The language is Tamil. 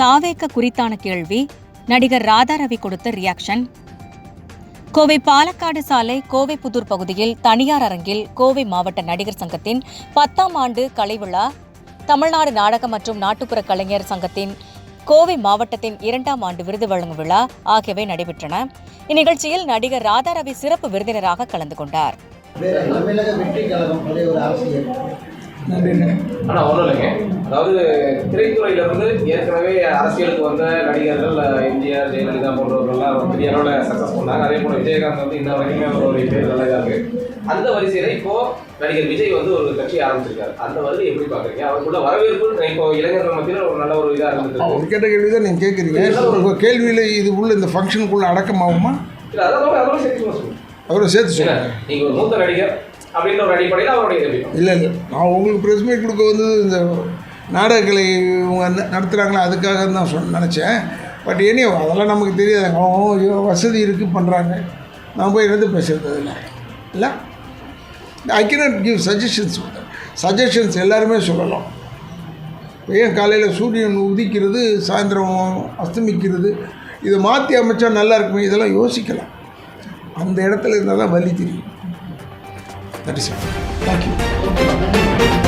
தாவேக்க குறித்தான கேள்வி. நடிகர் ராதாரவி கொடுத்த ரியாக்ஷன் கோவை பாலக்காடு சாலை கோவை புதூர் பகுதியில் தனியார் அரங்கில் கோவை மாவட்ட நடிகர் சங்கத்தின் பத்தாம் ஆண்டு கலைவிழா தமிழ்நாடு நாடக மற்றும் நாட்டுப்புற கலைஞர் சங்கத்தின் கோவை மாவட்டத்தின் இரண்டாம் ஆண்டு விருது வழங்கும் விழா ஆகியவை நடைபெற்றன. இந்நிகழ்ச்சியில் நடிகர் ராதாரவி சிறப்பு விருந்தினராக கலந்து கொண்டார். ஒரு ஆனால் ஒன்றும் இல்லைங்க. அதாவது திரைத்துறையில இருந்து ஏற்கனவே அரசியலுக்கு வந்த நடிகர்கள் எம்ஜிஆர் ஜெயலலிதா போன்றவர்கள்லாம் ஒரு பெரிய அளவில் சக்ஸஸ் பண்ணாங்க. அதே போல விஜயகாந்த் வந்து இன்ன வரைக்குமே அவருடைய பேர் நல்லா இருக்கு. அந்த வரிசையில இப்போ நடிகர் விஜய் வந்து ஒரு கட்சி ஆரம்பிச்சிருக்காரு. அந்த வரி எப்படி பாக்குறீங்க? அவருக்குள்ள வரவேற்பு இப்போ இளைஞர்கள் மத்தியில் ஒரு நல்ல ஒரு இதாக இருக்கு. அவர் கேட்ட கேள்வி தான் நீங்கள் கேட்குறீங்க உங்கள் கேள்வியில் இது உள்ள இந்த ஃபங்க்ஷனுக்குள்ளே அடக்கமாகுமா? இல்ல அதோட அதோட சேர்த்து அவரை சேர்த்து சொல்லுங்கள் நீங்க ஒரு மூத்த நடிகர் அப்படின்ற ஒரு அடிப்படையில் அவருடைய இல்லை இல்லை. நான் உங்களுக்கு ப்ரெஸ் மீட் கொடுக்க வந்து இந்த நாடகக்கலை இவங்க ந- நடத்துகிறாங்களா அதுக்காக தான் சொன்ன நினச்சேன். பட் இனி அதெல்லாம் நமக்கு தெரியாது. அவங்க வசதி இருக்குது பண்ணுறாங்க நான் போய் எது பேசுகிறது இல்லை? இல்லை I cannot give suggestions suggestions எல்லாருமே சொல்லலாம். ஏன் காலையில் சூரியன் உதிக்கிறது சாயந்தரம் அஸ்தமிக்கிறது இதை மாற்றி அமைச்சா நல்லா இருக்குமே இதெல்லாம் யோசிக்கலாம். அந்த இடத்துல இருந்தால் தான் வலி தெரியும். That is it. Thank you.